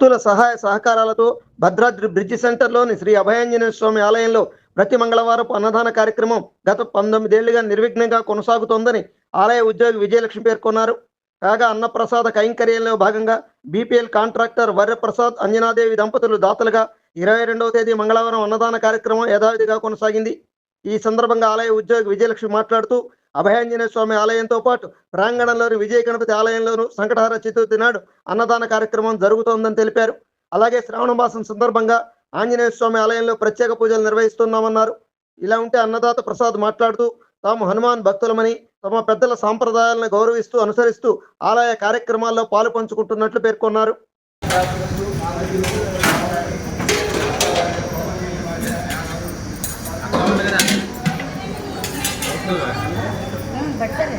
భక్తుల సహాయ సహకారాలతో భద్రాద్రి బ్రిడ్జి సెంటర్లోని శ్రీ అభయాంజనేయ స్వామి ఆలయంలో ప్రతి మంగళవారం అన్నదాన కార్యక్రమం గత పంతొమ్మిదేళ్ళుగా నిర్విఘ్నంగా కొనసాగుతోందని ఆలయ ఉద్యోగి విజయలక్ష్మి పేర్కొన్నారు. కాగా అన్నప్రసాద కైంకర్యంలో భాగంగా బీపీఎల్ కాంట్రాక్టర్ వర్యప్రసాద్ అంజనాదేవి దంపతులు దాతలుగా ఇరవై రెండవ తేదీ మంగళవారం అన్నదాన కార్యక్రమం యథావిధిగా కొనసాగింది. ఈ సందర్భంగా ఆలయ ఉద్యోగి విజయలక్ష్మి మాట్లాడుతూ అభయాంజనేయ స్వామి ఆలయంతో పాటు ప్రాంగణంలోని విజయ గణపతి ఆలయంలోను సంకటహార చతుర్థి నాడు అన్నదాన కార్యక్రమం జరుగుతోందని తెలిపారు. అలాగే శ్రావణ మాసం సందర్భంగా ఆంజనేయ స్వామి ఆలయంలో ప్రత్యేక పూజలు నిర్వహిస్తున్నామన్నారు. ఇలా ఉంటే అన్నదాత ప్రసాద్ మాట్లాడుతూ తాము హనుమాన్ భక్తులమని తమ పెద్దల సాంప్రదాయాలను గౌరవిస్తూ అనుసరిస్తూ ఆలయ కార్యక్రమాల్లో పాలు పంచుకుంటున్నట్లు పేర్కొన్నారు. పడతారు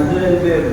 మధ్యలో వెళ్ళిపోయారు.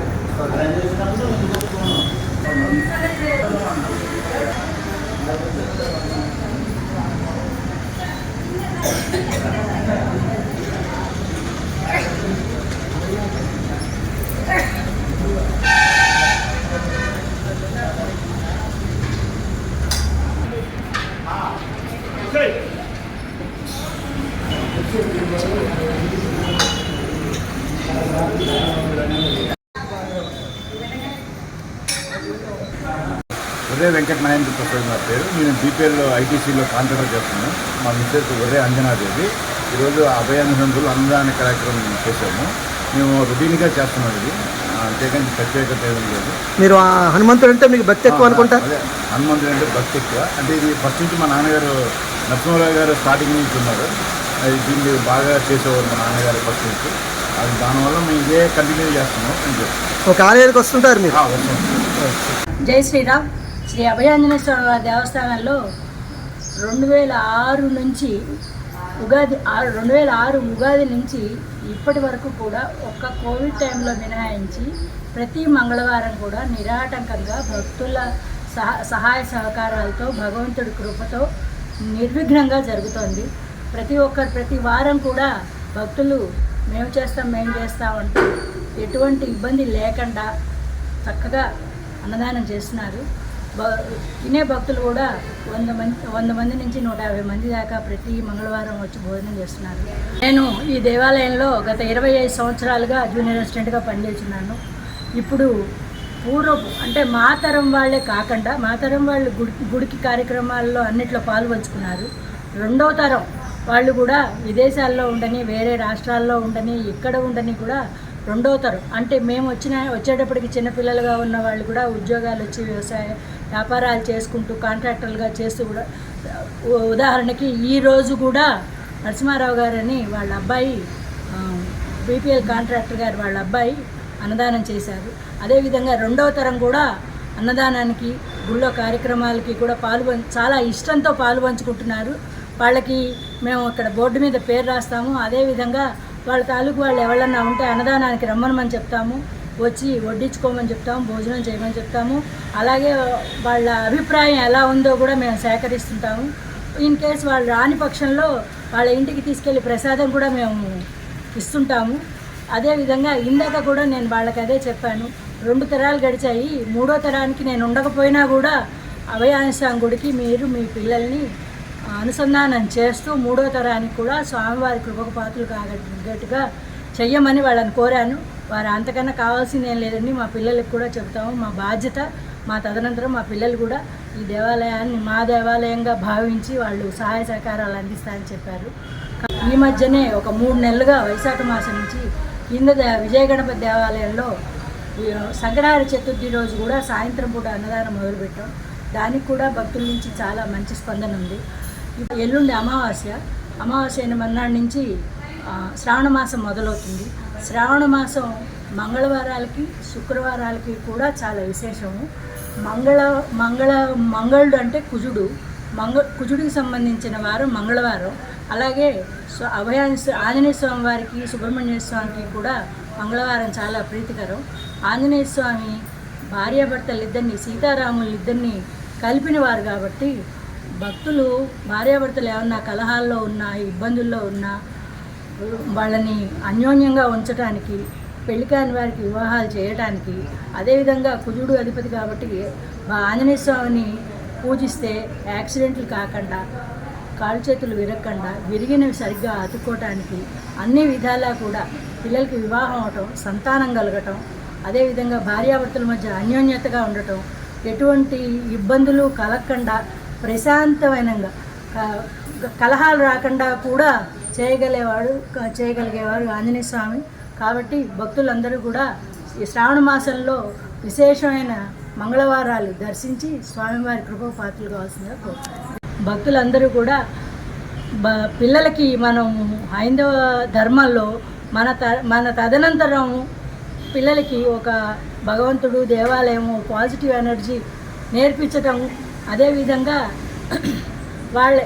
ఉదయ వెంకట నారాయణ ప్రసాద్ నా పేరు. నేను బీపీఎల్ ఐటీసీలో కాంట్రాక్టర్ చేస్తున్నాను. మా మిస్సెస్ ఉదయ అంజనాదేవి. ఈరోజు అభయాంధ్రులు అన్నదాన కార్యక్రమం చేశాము. మేము రొటీన్గా చేస్తున్నాం ఇది. ఆ, అంతేకాని ప్రత్యేకత ఏమీ లేదు. మీరు ఆ హనుమంతుడు అంటే మీకు భక్తి ఎక్కువ అనుకుంటా? హనుమంతుడు అంటే భక్తి ఎక్కువ. అంటే ఇది ఫస్ట్ నుంచి మా నాన్నగారు నరసింహరావు గారు స్టార్టింగ్ నుంచి ఉన్నారు. అది దీన్ని బాగా చేసేవారు మా నాన్నగారు ఫస్ట్ నుంచి. అది దానివల్ల మేము ఇదే కంటిన్యూ చేస్తున్నాం అని చెప్పి. ఒక ఆలయానికి వస్తుంటారు మీరు? జై శ్రీరామ్. శ్రీ అభయాంజనేయ స్వామి వారి దేవస్థానంలో రెండు వేల ఆరు నుంచి ఉగాది ఆరు రెండు వేల ఆరు ఉగాది నుంచి ఇప్పటి వరకు కూడా ఒక్క కోవిడ్ టైంలో మినహాయించి ప్రతి మంగళవారం కూడా నిరాటంకంగా భక్తుల సహ సహాయ సహకారాలతో భగవంతుడి కృపతో నిర్విఘ్నంగా జరుగుతోంది. ప్రతి ఒక్కరు ప్రతి వారం కూడా భక్తులు మేము చేస్తాం మేము చేస్తామంటూ ఎటువంటి ఇబ్బంది లేకుండా చక్కగా అన్నదానం చేస్తున్నారు. తినే భక్తులు కూడా వంద మంది వంద మంది నుంచి నూట యాభై మంది దాకా ప్రతి మంగళవారం వచ్చి భోజనం చేస్తున్నారు. నేను ఈ దేవాలయంలో గత ఇరవై ఐదు సంవత్సరాలుగా జూనియర్ అసిస్టెంట్గా పనిచేస్తున్నాను. ఇప్పుడు పూర్వపు అంటే మా తరం వాళ్ళే కాకుండా మా తరం వాళ్ళు గుడి గుడికి కార్యక్రమాల్లో అన్నిట్లో పాల్పంచుకున్నారు. రెండో తరం వాళ్ళు కూడా విదేశాల్లో ఉండని వేరే రాష్ట్రాల్లో ఉండని ఇక్కడ ఉండని కూడా రెండో తరం. అంటే మేము వచ్చిన వచ్చేటప్పటికి చిన్నపిల్లలుగా ఉన్న వాళ్ళు కూడా ఉద్యోగాలు వచ్చి వ్యవసాయ వ్యాపారాలు చేసుకుంటూ కాంట్రాక్టర్లుగా చేస్తూ కూడా ఉదాహరణకి ఈ రోజు కూడా నరసింహారావు గారని వాళ్ళ అబ్బాయి బీపీఎల్ కాంట్రాక్టర్ గారు వాళ్ళ అబ్బాయి అన్నదానం చేశారు. అదేవిధంగా రెండవ తరం కూడా అన్నదానానికి గుళ్ళో కార్యక్రమాలకి కూడా పాలు చాలా ఇష్టంతో పాలు పంచుకుంటున్నారు. వాళ్ళకి మేము ఇక్కడ బోర్డు మీద పేరు రాస్తాము. అదేవిధంగా వాళ్ళ తాలూకు వాళ్ళు ఎవరన్నా ఉంటే అన్నదానానికి రమ్మనమని చెప్తాము. వచ్చి వడ్డించుకోమని చెప్తాము భోజనం చేయమని చెప్తాము. అలాగే వాళ్ళ అభిప్రాయం ఎలా ఉందో కూడా మేము సేకరిస్తుంటాము. ఇన్ కేస్ వాళ్ళు రాని పక్షంలో వాళ్ళ ఇంటికి తీసుకెళ్ళి ప్రసాదం కూడా మేము ఇస్తుంటాము. అదేవిధంగా ఇందాక కూడా నేను వాళ్ళకి అదే చెప్పాను. రెండు తరాలు గడిచాయి. మూడో తరానికి నేను ఉండకపోయినా కూడా అభయాన్స్వామి గుడికి మీరు మీ పిల్లల్ని అనుసంధానం చేస్తూ మూడో తరానికి కూడా స్వామివారి కృపకు పాత్రలు కాగట్టుగా చెయ్యమని వాళ్ళని కోరాను. వారు అంతకన్నా కావాల్సింది ఏం లేదండి. మా పిల్లలకు కూడా చెబుతాము. మా బాధ్యత మా తదనంతరం మా పిల్లలు కూడా ఈ దేవాలయాన్ని మా దేవాలయంగా భావించి వాళ్ళు సహాయ సహకారాలు అందిస్తారని చెప్పారు. ఈ మధ్యనే ఒక మూడు నెలలుగా వైశాఖ మాసం నుంచి కింద విజయ గణపతి దేవాలయంలో ఈ చతుర్థి రోజు కూడా సాయంత్రం పూట అన్నదానం మొదలుపెట్టాం. దానికి కూడా భక్తుల నుంచి చాలా మంచి స్పందన ఉంది. ఎల్లుండి అమావాస్య. అమావాస్య అయిన మర్నాడు నుంచి శ్రావణ మాసం మొదలవుతుంది. శ్రావణ మాసం మంగళవారాలకి శుక్రవారాలకి కూడా చాలా విశేషము. మంగళ మంగళ మంగళుడు అంటే కుజుడు. మంగ కుజుడికి సంబంధించిన వారం మంగళవారం. అలాగే అభయాని అభయాన్ని ఆంజనేయ స్వామి వారికి సుబ్రహ్మణ్య స్వామికి కూడా మంగళవారం చాలా ప్రీతికరం. ఆంజనేయ స్వామి భార్యాభర్తలు ఇద్దరిని సీతారాములు ఇద్దరిని కలిపిన వారు కాబట్టి భక్తులు భార్యాభర్తలు ఏమన్నా కలహాల్లో ఉన్నా ఇబ్బందుల్లో ఉన్నా వాళ్ళని అన్యోన్యంగా ఉంచడానికి పెళ్ళి కాని వారికి వివాహాలు చేయటానికి అదేవిధంగా కుజుడు అధిపతి కాబట్టి మా ఆంజనేయ స్వామిని పూజిస్తే యాక్సిడెంట్లు కాకుండా కాళ్ళు చేతులు విరగకుండా విరిగినవి సరిగ్గా అతుక్కోవటానికి అన్ని విధాలా కూడా పిల్లలకి వివాహం అవటం సంతానం కలగటం అదేవిధంగా భార్యాభర్తల మధ్య అన్యోన్యతగా ఉండటం ఎటువంటి ఇబ్బందులు కలగకుండా ప్రశాంతమైనంగా. కలహాలు రాకుండా కూడా చేయగలేవాడు చేయగలిగేవాడు ఆంజనేయ స్వామి. కాబట్టి భక్తులందరూ కూడా ఈ శ్రావణ మాసంలో విశేషమైన మంగళవారాలు దర్శించి స్వామివారి కృప పాత్రలు కావాల్సిందిగా కోరుతున్నాను. భక్తులందరూ కూడా బ పిల్లలకి మనం హైందవ ధర్మంలో మన త మన తదనంతరం పిల్లలకి ఒక భగవంతుడు దేవాలయము పాజిటివ్ ఎనర్జీ నేర్పించటం అదేవిధంగా వాళ్ళ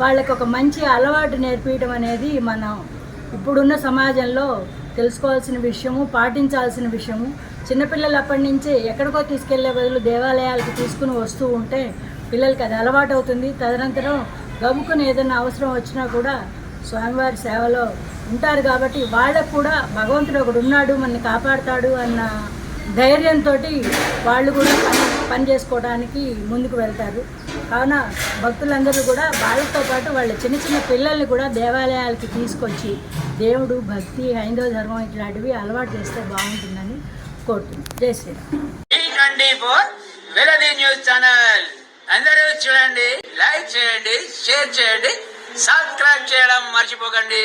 వాళ్ళకి ఒక మంచి అలవాటు నేర్పించడం అనేది మనం ఇప్పుడున్న సమాజంలో తెలుసుకోవాల్సిన విషయము పాటించాల్సిన విషయము. చిన్నపిల్లలు అప్పటి నుంచి ఎక్కడికో తీసుకెళ్ళే బదులు దేవాలయాలకు తీసుకుని వస్తూ ఉంటే పిల్లలకి అది అలవాటు అవుతుంది. తదనంతరం గబుకుని ఏదైనా అవసరం వచ్చినా కూడా స్వామివారి సేవలో ఉంటారు కాబట్టి వాళ్ళకు కూడా భగవంతుడు ఒకడు ఉన్నాడు మనల్ని కాపాడుతాడు అన్న ధైర్యంతో వాళ్ళు కూడా పని చేసుకోవడానికి ముందుకు వెళ్తారు. కావున భక్తులందరూ కూడా వాళ్ళతో పాటు వాళ్ళ చిన్న చిన్న పిల్లల్ని కూడా దేవాలయాలకి తీసుకొచ్చి దేవుడు భక్తి హైందవ ధర్మం ఇట్లాంటివి అలవాటు చేస్తే బాగుంటుందని కోరుతున్నాను జై శ్రీరామ్. ఫోర్ వెలది న్యూస్ ఛానల్. అందరూ చూడండి లైక్ చేయండి షేర్ చేయండి సబ్స్క్రైబ్ చేయడం మర్చిపోకండి.